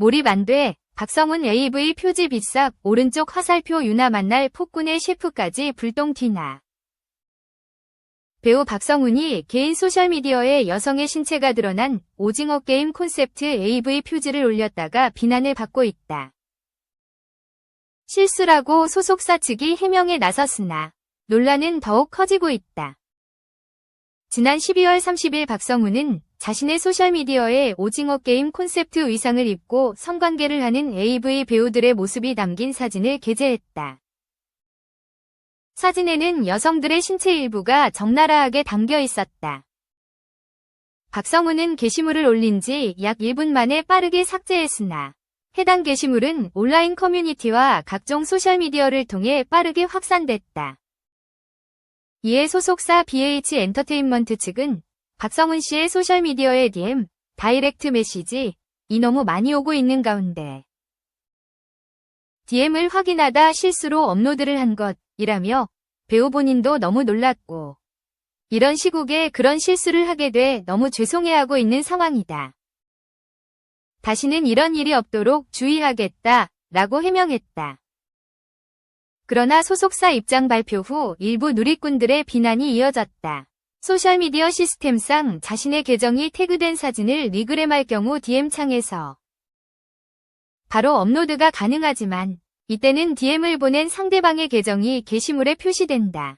몰입 안 돼. 박성훈 AV 표지 비쌉 오른쪽 화살표 유나 만날 폭군의 셰프까지 불똥 튀나. 배우 박성훈이 개인 소셜미디어에 여성의 신체가 드러난 오징어 게임 콘셉트 AV 표지를 올렸다가 비난을 받고 있다. 실수라고 소속사 측이 해명에 나섰으나 논란은 더욱 커지고 있다. 지난 12월 30일 박성훈은 자신의 소셜미디어에 오징어 게임 콘셉트 의상을 입고 성관계를 하는 AV 배우들의 모습이 담긴 사진을 게재했다. 사진에는 여성들의 신체 일부가 적나라하게 담겨 있었다. 박성훈은 게시물을 올린 지 약 1분 만에 빠르게 삭제했으나 해당 게시물은 온라인 커뮤니티와 각종 소셜미디어를 통해 빠르게 확산됐다. 이에 소속사 BH 엔터테인먼트 측은 박성훈 씨의 소셜미디어에 DM, 다이렉트 메시지, 이 너무 많이 오고 있는 가운데 DM을 확인하다 실수로 업로드를 한 것이라며 배우 본인도 너무 놀랐고 이런 시국에 그런 실수를 하게 돼 너무 죄송해하고 있는 상황이다. 다시는 이런 일이 없도록 주의하겠다 라고 해명했다. 그러나 소속사 입장 발표 후 일부 누리꾼들의 비난이 이어졌다. 소셜미디어 시스템상 자신의 계정이 태그된 사진을 리그램할 경우 DM창에서 바로 업로드가 가능하지만 이때는 DM을 보낸 상대방의 계정이 게시물에 표시된다.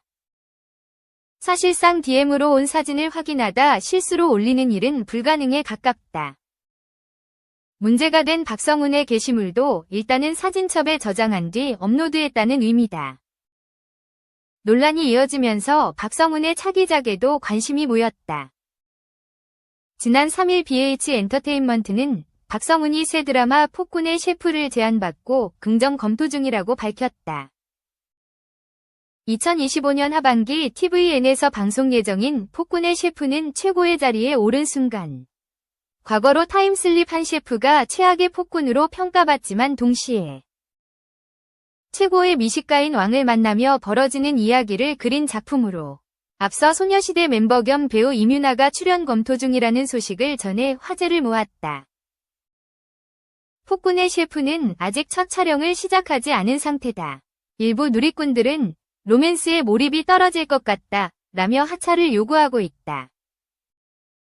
사실상 DM으로 온 사진을 확인하다 실수로 올리는 일은 불가능에 가깝다. 문제가 된 박성훈의 게시물도 일단은 사진첩에 저장한 뒤 업로드했다는 의미다. 논란이 이어지면서 박성훈의 차기작에도 관심이 모였다. 지난 3일 BH 엔터테인먼트는 박성훈이 새 드라마 폭군의 셰프를 제안받고 긍정 검토 중이라고 밝혔다. 2025년 하반기 TVN에서 방송 예정인 폭군의 셰프는 최고의 자리에 오른 순간 과거로 타임슬립 한 셰프가 최악의 폭군으로 평가받지만 동시에 최고의 미식가인 왕을 만나며 벌어지는 이야기를 그린 작품으로 앞서 소녀시대 멤버 겸 배우 이뮤나가 출연 검토 중이라는 소식을 전해 화제를 모았다. 폭군의 셰프는 아직 첫 촬영을 시작하지 않은 상태다. 일부 누리꾼들은 로맨스에 몰입이 떨어질 것 같다 라며 하차를 요구하고 있다.